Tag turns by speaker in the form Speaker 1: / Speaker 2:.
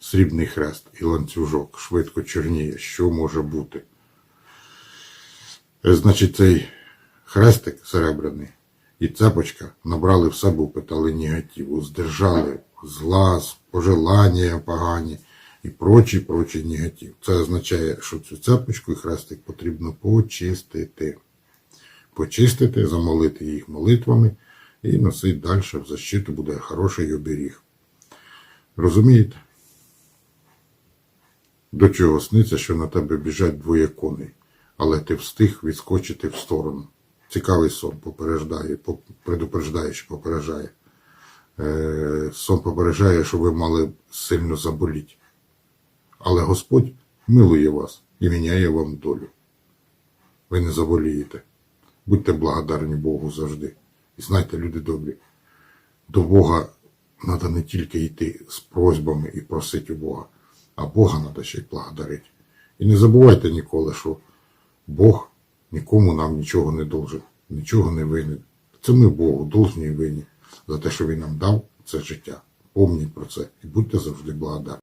Speaker 1: срібний хрест і ланцюжок швидко чорніє. Що може бути? Е, Значить, цей хрестик серебряний і цепочка набрали в себе, питали негативу, здержали зла, пожелання погані і прочий, прочий негатив. Це означає, що цю цепочку і хрестик потрібно почистити. Почистити, замолити їх молитвами і носити далі в защиту буде хороший оберіг. Розумієте? До чого сниться, що на тебе біжать двоє коней, але ти встиг відскочити в сторону. Цікавий сон попереджає, предупреждає, що попереджає. Е, сон попереджає, що ви мали сильно заболіти. Але Господь милує вас і міняє вам долю. Ви не заболієте. Будьте благодарні Богу завжди. І знайте, люди добрі, до Бога треба не тільки йти з просьбами і просити у Бога, а Бога треба ще й благодарити. І не забувайте ніколи, що Бог нікому нам нічого не должен, нічого не винен. Це ми Богу должні і винні за те, що Він нам дав це життя. Помніть про це і будьте завжди благодарні.